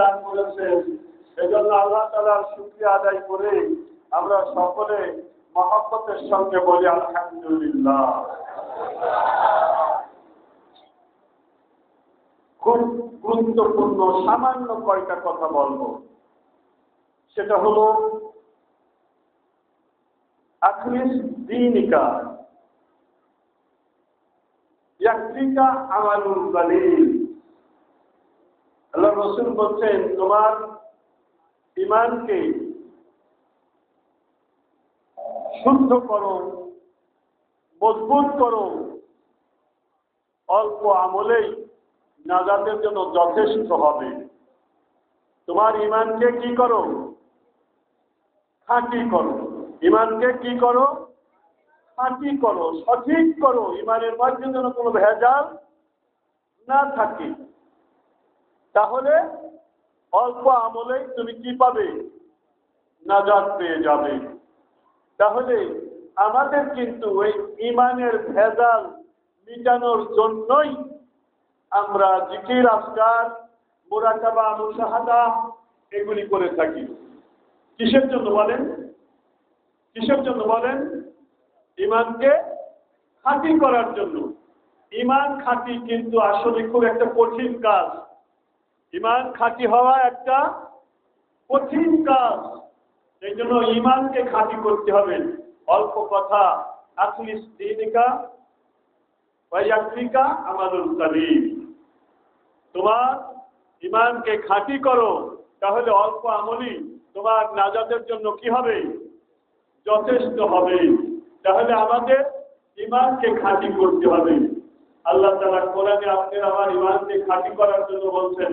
দান করেছেন। সেজন্য আল্লাহ তালার শুক্রিয়া আদায় করে আমরা সকলে মহাব্বতের সঙ্গে বলি, আলহামদুলিল্লাহ। খুব গুরুত্বপূর্ণ, সামান্য কয়টা কথা বলব। সেটা হলো, আখলিস দিনিকা ইয়াকফিকা আমালুল কালিল আল্লাহ রসুল বলছেন, তোমার ইমানকে শুদ্ধ করো, মজবুত করো। অল্প আমলেই নাজাতের জন্য যথেষ্ট হবে। তোমার ইমানকে কি করো? খাঁটি করো। ইমানকে কি করো? খাঁটি করো, সঠিক করো। ইমানের মধ্যে যেন কোনো ভেজাল না থাকে। তাহলে অল্প আমলেই তুমি কি পাবে? নাজাত পেয়ে যাবে। তাহলে আমাদের কিন্তু ওই ইমানের ভেজাল মিটানোর জন্যই আমরা জিকির, আজকার, মোরাকাবা, মুশাহাদা এগুলি করে থাকি। কিসের জন্য বলেন? কিসের জন্য বলেন? ইমানকে খাঁটি করার জন্য। ইমান খাঁটি কিন্তু আসলে খুব একটা কঠিন কাজ। ইমান খাঁটি হওয়া একটা কঠিন কাজ। এই জন্য ইমানকে খাঁটি করতে হবে। অল্প কথা আখলিস দিনিকা, ওয়াইয়াকফিকা আমাদুল কালিম তোমার ইমানকে খাঁটি করো, তাহলে অল্প আমলি তোমার নাজাদের জন্য কি হবে? যথেষ্ট হবে। তাহলে আমাদের ইমানকে খাঁটি করতে হবে। আল্লাহ তালা কোরআনে আপনার আমার ইমানকে খাঁটি করার জন্য বলছেন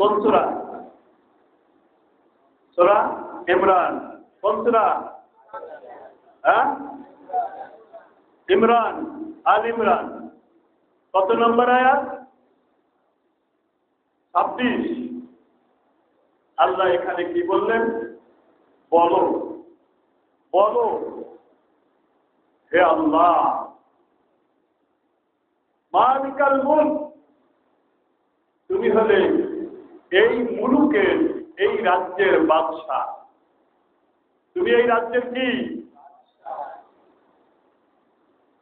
কোন সূরা? সূরা ইমরান। কোন সূরা? হ্যাঁ? ইমরান, আল ইমরান। কত নম্বর আয়াত? ছাব্বিশ। আল্লাহ এখানে কি বললেন? বলো। বলো। হে আল্লাহ! মালিকাল মুলক। তুমি হলে এই মুলুকের এই রাজ্যের বাদশাহ। তুমি এই রাজ্যের কি?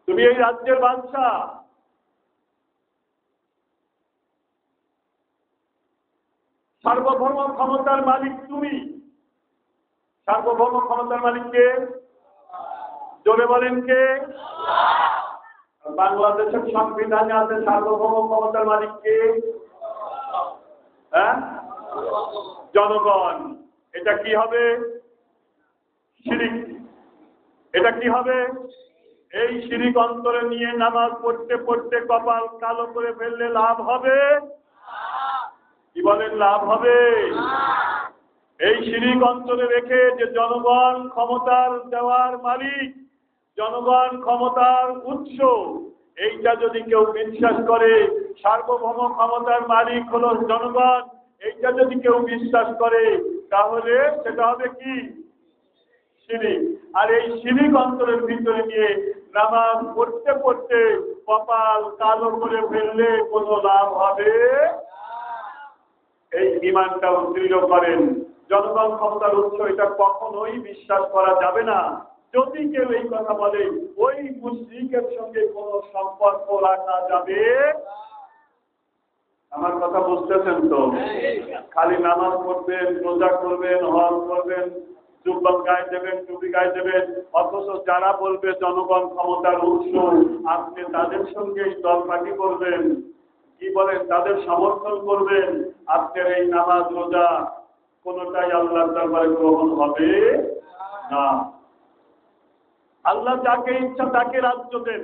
তুমি এই রাজ্যের বাদশাহ। সার্বভৌম ক্ষমতার মালিক তুমি। সার্বভৌম ক্ষমতার মালিককে জোরে বলেন কে? বাংলাদেশের সংবিধানে আছে সার্বভৌম ক্ষমতার মালিক কে? হ্যাঁ? জনগণ, এটা কি হবে? শিরিক। এটা কি হবে? এই শিরিক অন্তরে নিয়ে নামাজ পড়তে পড়তে কপাল কালো করে ফেললে লাভ হবে? কি বলেন, লাভ হবে? এই শিরিক অন্তরে রেখে যে জনগণ ক্ষমতার দেওয়ার মালিক, জনগণ ক্ষমতার উৎস এইটা যদি কেউ বিশ্বাস করে, সার্বভৌম ক্ষমতার মালিক হল জনগণ, এইটা যদি কেউ বিশ্বাস করে, তাহলে সেটা হবে কি? শিরিক। আর এই শিরিক অন্তরের ভিতরে নিয়ে নামাজ পড়তে পড়তে কপাল কালো করে ফেললে কোনো লাভ হবে? এই ইমানটা দৃঢ় করেন। জনগণ ক্ষমতার উৎস এটা কখনোই বিশ্বাস করা যাবে না। যদি কেউ এই কথা বলে, ওই মুসলিকের সঙ্গে কোনো সম্পর্ক রাখা যাবে? আমার কথা বুঝতেছেন তো? খালি নামাজ পড়বেন, রোজা করবেন, হজ করবেন জুব্বাল গায়ে দেবেন, টুপি গায়ে দেবেন, অথচ যারা বলবে জনগণ ক্ষমতার উৎস, আপনি তাদের সঙ্গেই দলপাটি করবেন। কি বলেন? তাদের সমর্থন করবেন। আপনার এই নামাজ, রোজা কোনটাই আল্লাহর দরবারে গ্রহণ হবে না। আল্লাহ যাকে ইচ্ছা তাকে রাজ্য দেন।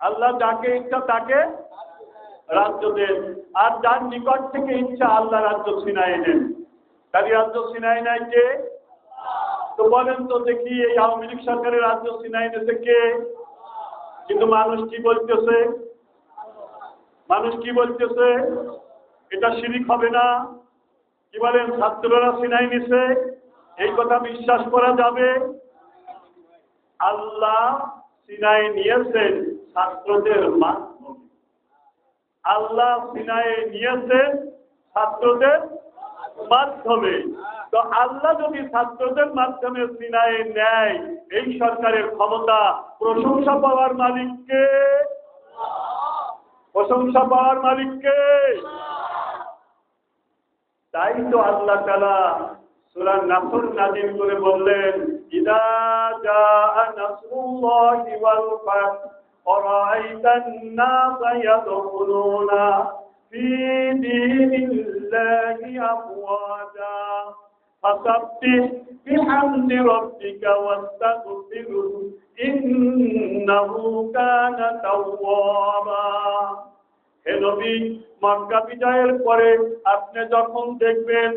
আল্লাহ যাকে ইচ্ছা তাকে রাজ্য দেন। আর যার নিকট থেকে ইচ্ছা আল্লাহ রাজ্য ছিনাই নেন তারই রাজ্য ছিনাই নাই কে? তো বলেন তো দেখি এই আওয়ামী লীগ সরকারের রাজ্য ছিনাই নেছে কে? কিন্তু মানুষ কি বলতেছে? মানুষ কি বলতেছে? এটা শিরিক হবে না। কি বলেন, ছাত্ররা সিনাই নিছে? এই কথা বিশ্বাস করা যাবে? আল্লাহ সিনাই নিয়েছেন ছাত্রদের মাধ্যমে। আল্লাহ সিনাই নিয়েছেন ছাত্রদের মাধ্যমে। তো আল্লাহ যদি ছাত্রদের মাধ্যমে সিনাই নেয়, এই সরকারের ক্ষমতা প্রশংসা পাওয়ার মালিককে প্রশংসা পাওয়ার মালিককে তাই তো আল্লাহ তালা সুরা নাসর নাজিল করে বললেন ইদা জাআ নাসরুল্লাহি ওয়াল ফাত أرأيت الناس يدخلون في دين الله أفواجا فسبح بحمد ربك واستغفره إنه كان توابا হে নবী মক্কা বিজয়ের পরে আপনি যখন দেখবেন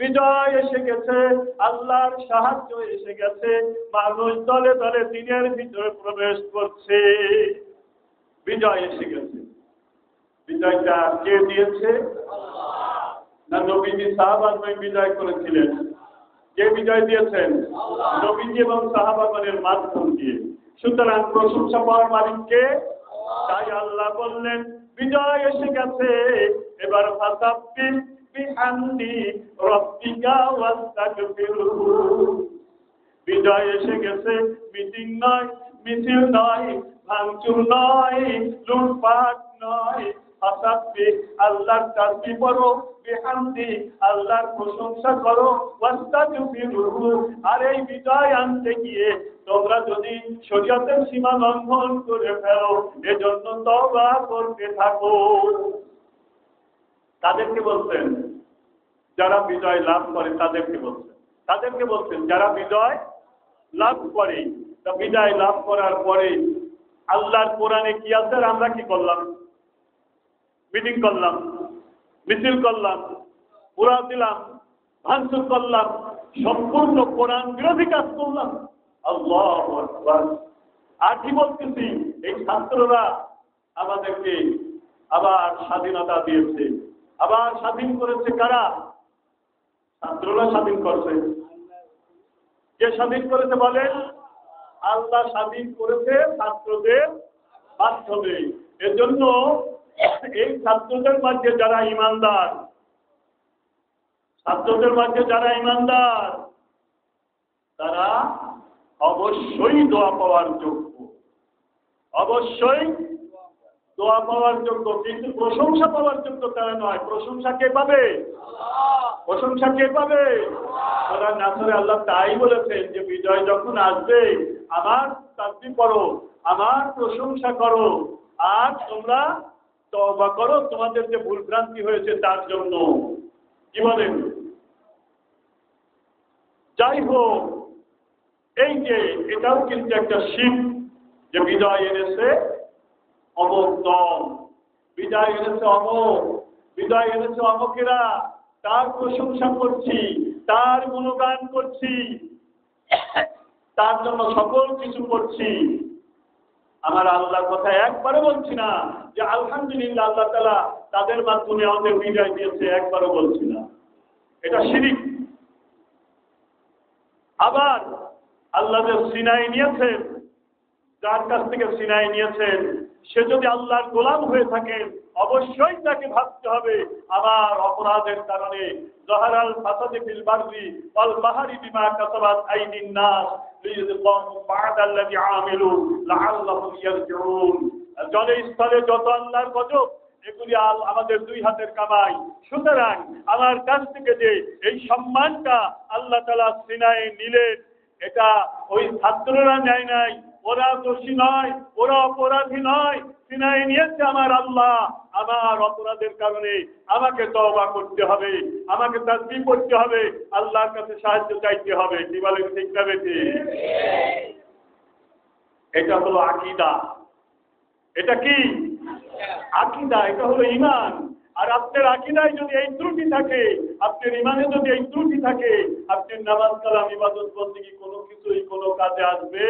বিজয় এসে গেছে, আল্লাহর সাহায্য এসে গেছে, মানুষ দলে দলে দিনের ভিতরে প্রবেশ করছে। বিজয় এসে গেছে। বিজয়টা কে দিয়েছে? না, নবীজি সাহাবাগণ বিজয় করেছিলেন। কে বিজয় দিয়েছেন? নবীজি এবং সাহাবাগণের মাধ্যম দিয়ে। সুতরাং প্রশংসা পাওয়ার মালিককে তাই আল্লাহ বললেন, বিজয় এসে গেছে। এবার ফাসাব্বি বিহামদি রব্বিকা ওয়াস্তাগফিরহু বিজয় এসে গেছে, মিটিং নয় মিছিল নয় ভাঙচুর নয় লুটপাট নয় ফাসাব্বি আল্লাহর তাসবিহ করো বিহামদি আল্লাহর প্রশংসা করো ওয়াস্তাগফিরহু আর এই বিজয় আনতে গিয়ে তোমরা যদি শরীয়তের সীমা লঙ্ঘন করে ফেলো, এজন্য তওবা করতে থাকো। তাদেরকে বলছেন যারা বিজয় লাভ করে তাদেরকে বলছেন তাদেরকে বলছেন, যারা বিজয় লাভ করে, তা বিজয় লাভ করার পরে আল্লাহর কোরআনে কি আছে আমরা কি করলাম? মিটিং করলাম, মিছিল করলাম পুরা দিলাম, ভাঙচুর করলাম, সম্পূর্ণ কোরআন বিরোধী কাজ করলাম। আল্লাহ। আর কি বলতেছি? এই ছাত্ররা আমাদেরকে আবার স্বাধীনতা দিয়েছে। আবার স্বাধীন করেছে কারা? ছাত্ররা স্বাধীন করছে। কে স্বাধীন করেছে বলেন আল্লাহ স্বাধীন করেছে ছাত্রদের মাধ্যমে। এজন্য এই ছাত্রদের মাঝে যারা ইমানদার, ছাত্রদের মাঝে যারা ইমানদার, তারা অবশ্যই দোয়া পাওয়ার যোগ্য। অবশ্যই দোয়া পাওয়ার যোগ্য, কিন্তু প্রশংসা পাওয়ার যোগ্য তারা নয়। প্রশংসা কে পাবে? প্রশংসা কে পাবে? ওরা নাসরে আল্লাহ তাই বলেছেন যে বিজয় যখন আসবে, আমার তাসবি করো, আমার প্রশংসা করো, আর তোমরা তবা করো, তোমাদের যে ভুল ভ্রান্তি হয়েছে তার জন্য। কি বলেন? যাই হোক, এই যে এটাও কিন্তু একটা শিখ যে বিজয় এনেছে দল বিজয় এনেছে অমক বিজয় এনেছে অমকেরা। তার প্রশংসা করছি, তার গুণগান করছি, তার জন্য সকল কিছু করছি। আমার আল্লাহর কথা একবারও বলছি না যে আলহামদুলিল্লাহ আল্লাহ তালা তাদের মাধ্যমে আমাদের বিজয় দিয়েছে, একবারও বলছি না। এটা শিরিক। আবার আল্লাহ যে সিনাই নিয়েছেন, যার কাছ থেকে সিনাই নিয়েছেন সে যদি আল্লাহর গোলাম হয়ে থাকেন অবশ্যই তাকে ভাবতে হবে আমার অপরাধের কারণে। জহারাল ফাসাদে ফিল বাররি ওয়াল বাহারি বিমা কাসাবাত আইদিন নাস লিযুযিকাহুম বা'দাল্লাযী আমিলু লাআল্লাহুম ইয়ারজিউন। জলে স্থলে যত আল্লাহর গজব, এগুলি আল আমাদের দুই হাতের কামাই। সুতরাং আমার কাছ থেকে যে এই সম্মানটা আল্লাহ তালা সিনায় নিলেন, এটা ওই ছাত্ররা নেয় নাই। ওরা দোষী নয়, ওরা অপরাধী নয়। সিনাই নিয়েছে আমার আল্লাহ। আমার অপরাধের কারণে আমাকে তওবা করতে হবে, আমাকে তাসবি করতে হবে, আল্লাহর কাছে সাহায্য চাইতে হবে। কি বলেন ঠিক না এটা হলো আকীদা। এটা কি? আকিদা, এটা হলো ইমান আর আপনার আকিদায় যদি এই ত্রুটি থাকে, আপনার ইমানে যদি এই ত্রুটি থাকে, আপনার নামাজ কালাম ইবাদত বন্দী কোনো কিছুই কোনো কাজে আসবে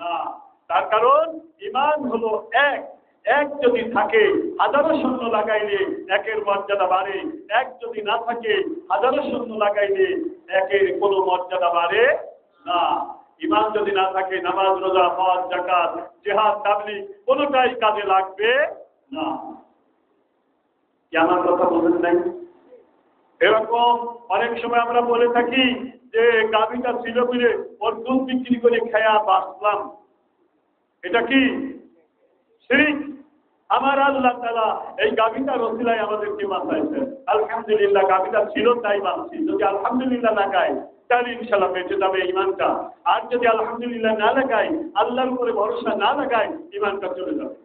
না। তার কারণ ইমান হলো এক। এক যদি থাকে, হাজারো শূন্য লাগাইলে একের মর্যাদা বাড়ে। এক যদি না থাকে, হাজারো শূন্য লাগাইলে একের কোনো মর্যাদা বাড়ে না। ইমান যদি না থাকে, নামাজ, রোজা, হজ জাকাত জেহাদ, তাবলিগ, কোনোটাই কাজে লাগবে না। কি আমার কথা বলেন নাই? এরকম অনেক সময় আমরা বলে থাকি যে গাভিটা ছিল বলে ওর দুধ বিক্রি করে খেয়া বাঁচলাম। এটা কি আমার আল্লাহ তালা এই গাভিটা রসিলায় আমাদেরকে বাঁচাইছেন। আলহামদুলিল্লাহ, গাভিটা ছিল তাই বাঁচছি। যদি আলহামদুলিল্লাহ না গায়, তাহলে ইনশাল্লাহ বেঁচে যাবে ইমানটা আর যদি আলহামদুলিল্লাহ না লাগাই আল্লাহর উপরে ভরসা না লাগাই ইমানটা চলে যাবে।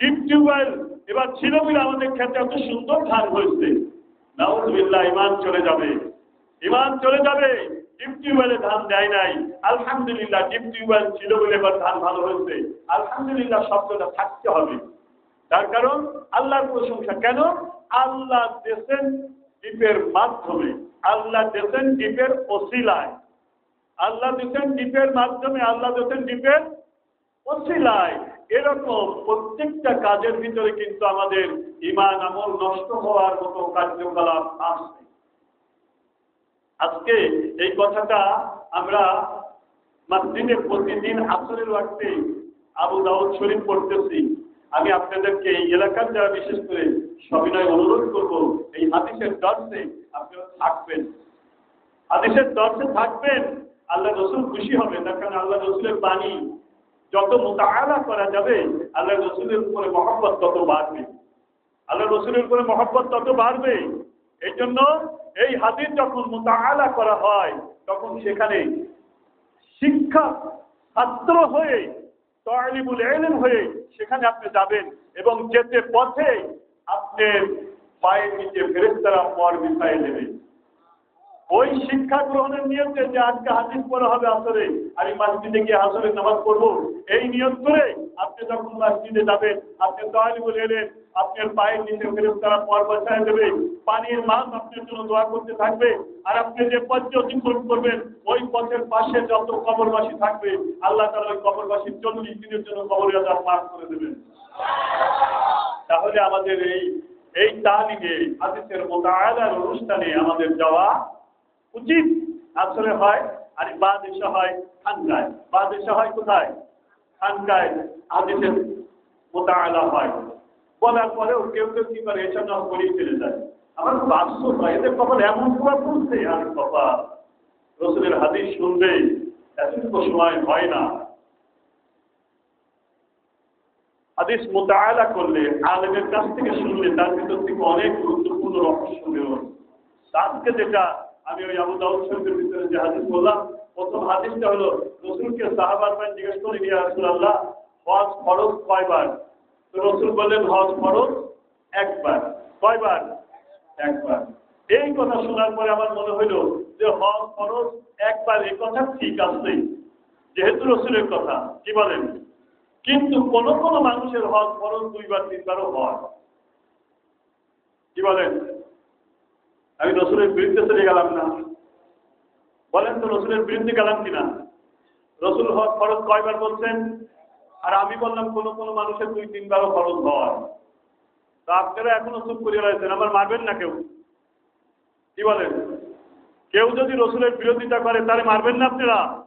ডিপ টিউবওয়েল এবার ছিল বলে আমাদের ক্ষেত্রে এত সুন্দর ধান হয়েছে। নাউজুবিল্লাহ ইমান চলে যাবে। ইমান চলে যাবে, ডিপ টিউবওয়েলে ধান দেয় নাই। আলহামদুলিল্লাহ, ডিপ টিউবওয়েল ছিল বলে এবার ধান ভালো হয়েছে। আলহামদুলিল্লাহ শব্দটা থাকতে হবে। তার কারণ, আল্লাহর প্রশংসা কেন? আল্লাহ দেশেন ডিপের মাধ্যমে। আল্লাহ দেশেন ডিপের ওসিলায়। আল্লাহ দেশেন ডিপের মাধ্যমে, আল্লাহ দেশেন ডিপের ওসিলায়। এরকম প্রত্যেকটা কাজের ভিতরে কিন্তু আমাদের ইমান আমল নষ্ট হওয়ার মতো কার্যকলাপ আসছে আজকে এই কথাটা আমরা মসজিদে প্রতিদিন আসরের ওয়াক্তে আবু দাউদ শরীফ পড়তেছি। আমি আপনাদেরকে এই এলাকার যারা বিশেষ করে সবিনয় অনুরোধ করব, এই হাদিসের দর্শে আপনারা থাকবেন। হাদিসের দর্শে থাকবেন, আল্লাহ রসুল খুশি হবে। তার কারণ আল্লাহ রসুলের বাণী যত মোতালা করা যাবে, আল্লাহ রসুলের উপরে মহব্বত তত বাড়বে। আল্লাহ রসুলের উপরে মহব্বত তত বাড়বে। এই জন্য এই হাদিস যখন মোতালা করা হয়, তখন সেখানে শিক্ষা ছাত্র হয়ে তলিবুল এলেম হয়ে সেখানে আপনি যাবেন এবং যেতে পথে আপনার পায়ের নিচে ফেরেস্তারা পর বিছায় নেবে ওই শিক্ষা গ্রহণের নিয়তে যে আজকে হাদিস করা হবে আসরে, আর এই মাসজিদে গিয়ে আসরে নামাজ পড়ব, এই নিয়ত করে আপনি যখন মাসজিদে যাবেন, আপনি তালিবুল এলেন আপনার পায়ের নিচে ফেরেস্তারা পর বসায় দেবে পানির মাছ আপনার জন্য দোয়া করতে থাকবে। আর আপনি যে পথে অতিক্রম করবেন, ওই পথের পাশে যত কবরবাসী থাকবে, আল্লাহ তালা ওই কবরবাসীর চল্লিশ দিনের জন্য কবর আজাব মাফ করে দেবেন। তাহলে আমাদের এই এই তালিমে হাদিসের মোতায়ালার অনুষ্ঠানে আমাদের যাওয়া উচিত। আসলে হয়, আর বা দেশে হয় খানকায়। বা দেশে হয় কোথায়? খানকায় হাদিসের মোতায়ালা হয়। বলার পরেও কেউ কেউ কি করে এসব করিয়ে ফেলে যায়। আমার বাস্য হয় এদের কপাল এমন করে বলছে আর কপাল রসুলের হাদিস শুনবে এতটুকু সময় হয় না। হাদিস মোতায়লা করলে, আলেমের কাছ থেকে শুনলে, তার ভিতর থেকে অনেক গুরুত্বপূর্ণ রহস্য বের আজকে যেটা আমি ওই আবু দাউদ শরীফের ভিতরে যে হাদিস বললাম, প্রথম হাদিসটা হলো, রসুলকে সাহাবার ভাই জিজ্ঞেস করে গিয়ে রাসূলুল্লাহ, হজ ফরজ কয়বার? তো রসুল বললেন, হজ ফরজ একবার। কয়বার? একবার। এই কথা শোনার পরে আমার মনে হইল যে হজ ফরজ একবার এই কথা ঠিক আছে যেহেতু রসুলের কথা, কি বলেন? কিন্তু কোন কোন মানুষের হজ ফরজ দুইবার, তিনবারও হয়। কি বলেন? আমি রসুলের বিরুদ্ধে চলে গেলাম না। বলেন তো রসুলের বিরুদ্ধে গেলাম কিনা? রসুল হজ ফরজ কয়বার বলছেন? আর আমি বললাম কোন কোন মানুষের দুই, তিনবারও ফরজ হয়। তা আপনারা এখনও চুপ করিয়ে রয়েছেন আমার মারবেন না কেউ? কি বলেন? কেউ যদি রসুলের বিরোধিতা করে, তাহলে মারবেন না আপনারা?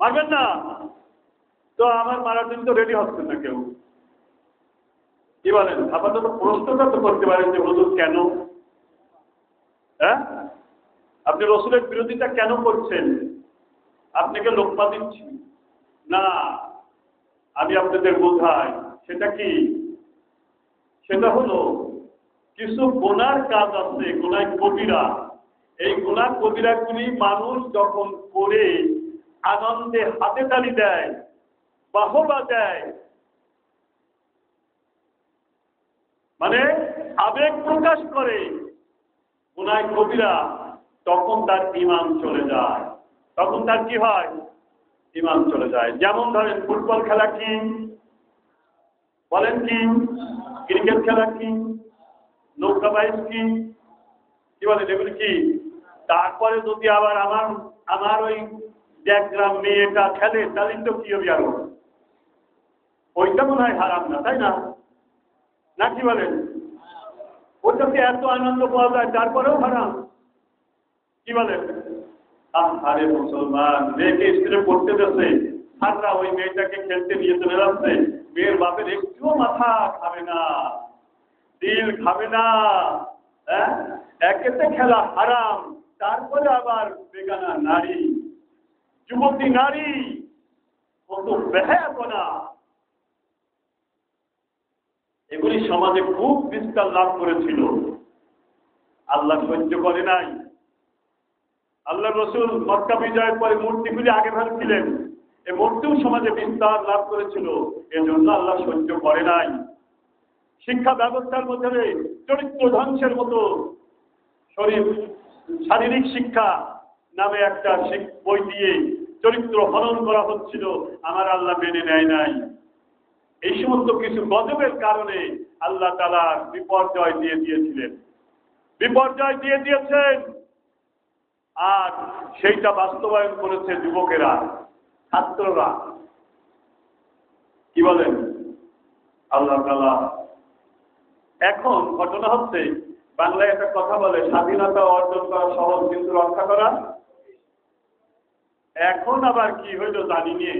মারবেন না? তো আমার মারার জন্য তো রেডি হচ্ছেন না কেউ। কি বলেন? আপাতত প্রশ্নটা তো করতে পারেন যে হুজুর কেন? হ্যাঁ? আপনি রসুলের বিরোধিতা কেন করছেন? আপনাকে লোকমা দিচ্ছি না। আমি আপনাদের বোঝাই। সেটা কি? সেটা হলো, কিছু গোনার কাজ আছে, গোনায় কবিরা। এই গোনার কবিরাগুলি মানুষ যখন করে আনন্দে হাতে তালি দেয়, বাহবা দেয়। মানে আবেগ প্রকাশ করে গুনায় কবিরা, তখন তার ইমান চলে যায়। তখন তার কি হয়? ইমান চলে যায়। যেমন ধরেন ফুটবল খেলা কি? বলেন কি? ক্রিকেট খেলা কি? নৌকা বাইক কি? কি বলেন, এগুলি কি? তারপরে যদি আবার আমার আমার ওই এক গ্রাম মেয়েটা খেলে, তাহলে তো কি হবে আরও? ওইটা মনে হয় হারাম না, তাই না? না কি বলেন? ওটাতে এত আনন্দ পাওয়া যায়, তারপরেও হারাম। কি বলেন? আরে মুসলমান, মেয়েকে স্কুলে পড়তে যাচ্ছে সাররা ওই মেয়েটাকে খেলতে নিয়ে চলে যাচ্ছে। মেয়ের বাপের একটুও মাথা খাবে না। দিল খাবে না। হ্যাঁ? একেতে খেলা হারাম। তারপরে আবার বেগানা নারী। যুবতী নারী। কত বেহায়াপনা। এগুলি সমাজে খুব বিস্তার লাভ করেছিল। আল্লাহ সহ্য করে নাই। আল্লাহ রসুল মক্কা বিজয়ের পরে মূর্তিগুলি আগে ভাবছিলেন এই সমাজে বিস্তার লাভ করেছিল। এজন্য আল্লাহ সহ্য করে নাই। শিক্ষা ব্যবস্থার মধ্যে চরিত্র ধ্বংসের মতো শরীর, শারীরিক শিক্ষা নামে একটা বই দিয়ে চরিত্র হনন করা হচ্ছিল, আমার আল্লাহ মেনে নেয় নাই। এই সমস্ত কিছু গজবের কারণে আল্লাহ তালা বিপর্যয় দিয়ে দিয়েছিলেন। বিপর্যয় দিয়ে দিয়েছেন। আর সেইটা বাস্তবায়ন করেছে যুবকেরা। ছাত্ররা কি বলেন? আল্লাহ এখন ঘটনা হচ্ছে, বাংলায় একটা কথা বলে, স্বাধীনতা অর্জন করা সহজ কিন্তু রক্ষা করা। এখন আবার কি হইল জানি নিয়ে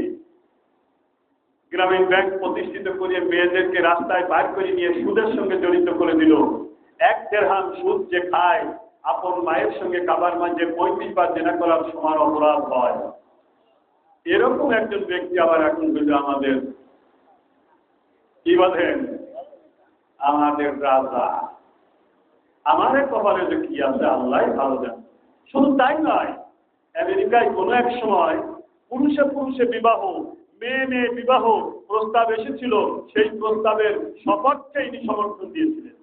গ্রামীণ ব্যাংক প্রতিষ্ঠিত করে মেয়েদেরকে রাস্তায় বাইর করে নিয়ে সুদের সঙ্গে জড়িত করে দিল। এক দেড়হাম সুদ যে খায়, আপন মায়ের সঙ্গে কাবার মাঝে পঁয়ত্রিশ বার জেনা করার সমান অপরাধ হয়। এরকম একজন ব্যক্তি আবার এখন হইল আমাদের কি বলেন? আমাদের রাজা। আমাদের কপালে যে কি আছে, আল্লাহ ভালো জান। শুধু তাই নয়, আমেরিকায় কোনো এক সময় পুরুষে পুরুষে বিবাহ, মেয়ে মেয়ে বিবাহ প্রস্তাব এসেছিল। সেই প্রস্তাবের সপক্ষে ইনি সমর্থন দিয়েছিলেন।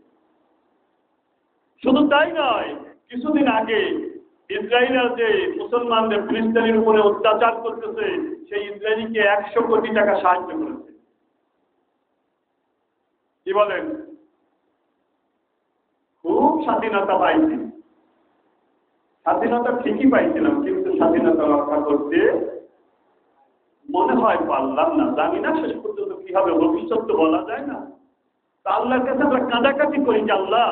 শুধু তাই নয়, কিছুদিন আগে ইসরায়েলের যে মুসলমানদের ফিলিস্তিনের উপরে অত্যাচার করতেছে, সেই ইসরায়েলিকে একশো কোটি টাকা সাহায্য করেছে। কি বলেন? খুব স্বাধীনতা পাইছি। স্বাধীনতা ঠিকই পাইছিলাম, কিন্তু স্বাধীনতা রক্ষা করতে মনে হয় পারলাম না। জানি না শেষ পর্যন্ত কি হবে, ভবিষ্যৎ তো বলা যায় না। তা আল্লাহর কাছে আমরা কাঁদাকাটি করি যে আল্লাহ,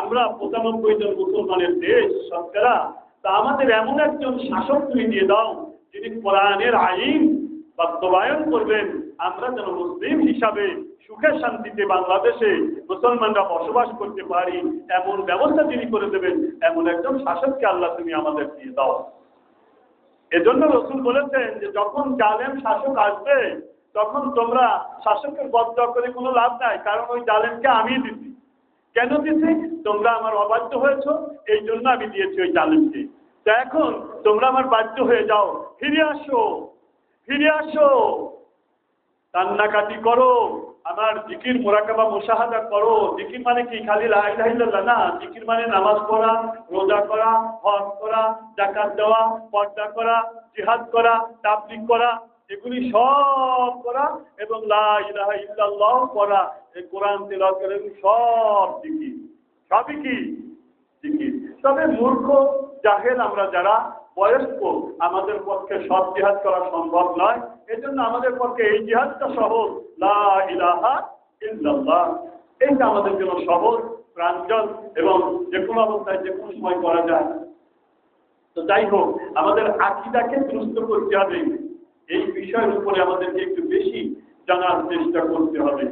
আমরা পঁচানব্বই জন মুসলমানের দেশ সরকারা তা আমাদের এমন একজন শাসক তুমি দিয়ে দাও, যিনি কোরআনের আইন বাস্তবায়ন করবেন। আমরা যেন মুসলিম হিসাবে সুখে শান্তিতে বাংলাদেশে মুসলমানরা বসবাস করতে পারি, এমন ব্যবস্থা তিনি করে দেবেন, এমন একজন শাসককে আল্লাহ তুমি আমাদের দিয়ে দাও। এজন্য রসুল বলেছেন যে, যখন জালেম শাসক আসবে, তখন তোমরা শাসকের বদ্ধ করে কোনো লাভ নাই, কারণ ওই জালেমকে আমি দিচ্ছি। কেন দিচ্ছি তোমরা আমার অবাধ্য হয়েছ, এই জন্য আমি দিয়েছি ওই জালেমকে। তা এখন তোমরা আমার বাধ্য হয়ে যাও। ফিরে আসো ফিরে আসো। কান্নাকাটি করো, আমার জিকির, মোরাকাবা, মুশাহাদা করো। জিকির মানে কি? খালি লাইল্লাহ না। জিকির মানে নামাজ পড়া, রোজা করা, হজ করা জাকাত দেওয়া, পর্দা করা, জিহাদ করা তাবলিক করা এগুলি সব করা এবং লা ইলাহা ইল্লাল্লাহ করা। কোরআন করে সব জিকির। সবই কি? তবে মূর্খ, জাহেল আমরা যারা, বয়স্ক, আমাদের পক্ষে সব জিহাদ করা সম্ভব নয়। এজন্য আমাদের পক্ষে এই জিহাদটা সহজ। লা ইলাহা এইটা আমাদের জন্য সহজ, প্রাঞ্জল এবং যে কোনো অবস্থায় যে কোনো সময় করা যায়। তো যাই হোক, আমাদের আকিদাকে দুরুস্ত করতে হবে। এই বিষয়ের উপরে আমাদেরকে একটু বেশি জানার চেষ্টা করতে হবে।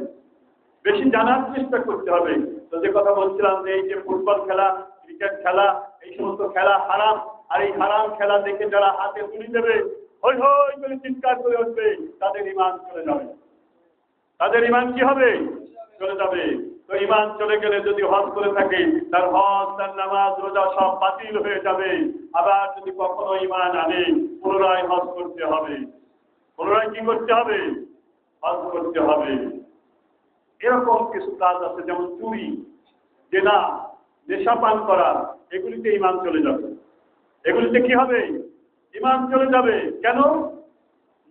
বেশি জানার চেষ্টা করতে হবে। তো যে কথা বলছিলাম যে এই যে ফুটবল খেলা, ক্রিকেট খেলা, এই সমস্ত খেলা হারাম। আর এই হারাম খেলা দেখে যারা হাতে তুলি দেবে, হই হই করে চিৎকার করে উঠবে, তাদের ইমান চলে যাবে। তাদের ইমান কি হবে? চলে যাবে। তো ইমান চলে গেলে যদি হজ করে থাকে, তার হজ, তার নামাজ, রোজা সব বাতিল হয়ে যাবে। আবার যদি কখনো ইমান আনে, পুনরায় হজ করতে হবে। পুনরায় কি করতে হবে? হজ করতে হবে। এরকম কিছু কাজ আছে, যেমন চুরি, জেনা, নেশা পান করা, এগুলিতে ইমান চলে যাবে। এগুলিতে কি হবে? ইমান চলে যাবে। কেন?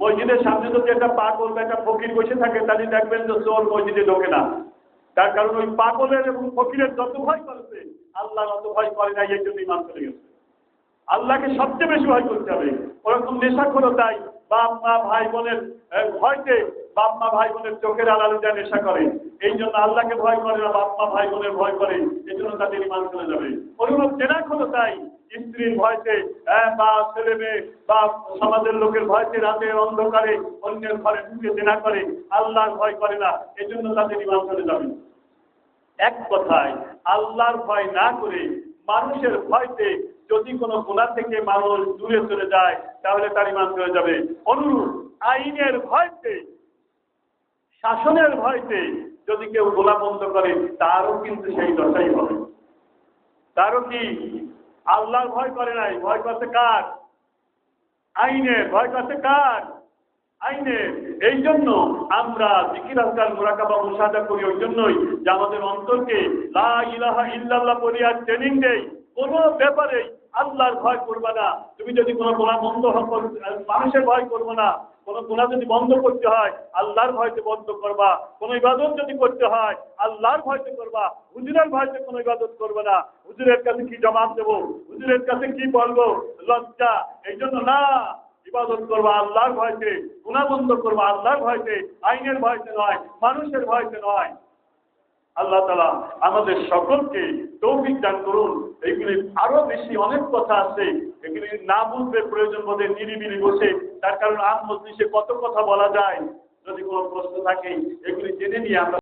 মসজিদের সামনে যদি একটা পাগল বা একটা ফকির বসে থাকে, তাহলে দেখবেন যে চোর মসজিদে ঢোকে না। তার কারণ ওই পাগলের এবং ফকিরের যত ভয় করেছে আল্লাহ অত ভয় করে না, এই জন্য ইমান চলে গেছে। আল্লাহকে সবচেয়ে বেশি ভয় করতে হবে। ওরকম নেশাখোরও তাই বাপ মা ভাই বোনের ভয়তে বাপ মা ভাই বোনের চোখের আড়ালে যা নেশা করে, এই জন্য আল্লাহকে ভয় করে না বাপ মা ভাই বোনের ভয় করে এই জন্য তাদের ইমান চলে যাবে। অনুরূপ জেনাখোরও তাই, স্ত্রীর ভয়তে বা ছেলে, মেয়ে বা সমাজের লোকের ভয়তে রাতে অন্ধকারে অন্যের ঘরে ঢুকে জেনা করে, আল্লাহর ভয় করে না এই জন্য তাদের ইমান চলে যাবে। এক কথায়, আল্লাহর ভয় না করে মানুষের ভয়তে যদি কোনো গোনা থেকে মানুষ দূরে চলে যায়, তাহলে তার ইমান চলে যাবে। অনুরূপ আইনের ভয়তে, শাসনের ভয়তে যদি কেউ গোলা বন্ধ করে, তারও কিন্তু সেই দশাই হবে। তারও কি আল্লাহর ভয় করে নাই? ভয় করতে কার? আইনের ভয় করতে কার? আইনের। এই জন্য আমরা জিকির আজকাল মোরাকাবা মুসাদা করি, ওই জন্যই যে আমাদের অন্তরকে লা ইলাহা ইল্লাল্লাহ বলি ট্রেনিং দেই কোনো ব্যাপারে আল্লাহর ভয় করবে না। তুমি যদি কোনো গোনা বন্ধ মানুষের ভয় করবে না। কোনো গোনা যদি বন্ধ করতে হয়, আল্লাহর ভয়তে বন্ধ করবা। কোনো ইবাদত যদি করতে হয়, আল্লাহর ভয়তে করবা। হুজুরের ভয়তে কোনো ইবাদত করবে না। হুজুরের কাছে কি জবাব দেবো? হুজুরের কাছে কি বলব? লজ্জা। এই জন্য না। ইবাদত করবা আল্লাহর ভয়তে, গুণা বন্ধ করবা আল্লাহর ভয়তে। আইনের ভয়তে নয়, মানুষের ভয়তে নয়। আল্লাহ তালা আমাদের সকলকে তৌফিক দান করুন। এগুলি আরও বেশি অনেক কথা আছে। এগুলি না বুঝবে প্রয়োজন বোধে নিরিবিলি বসে। তার কারণ আম মজলিসে কত কথা বলা যায়। যদি কোনো প্রশ্ন থাকে, এগুলি জেনে নিয়ে আমরা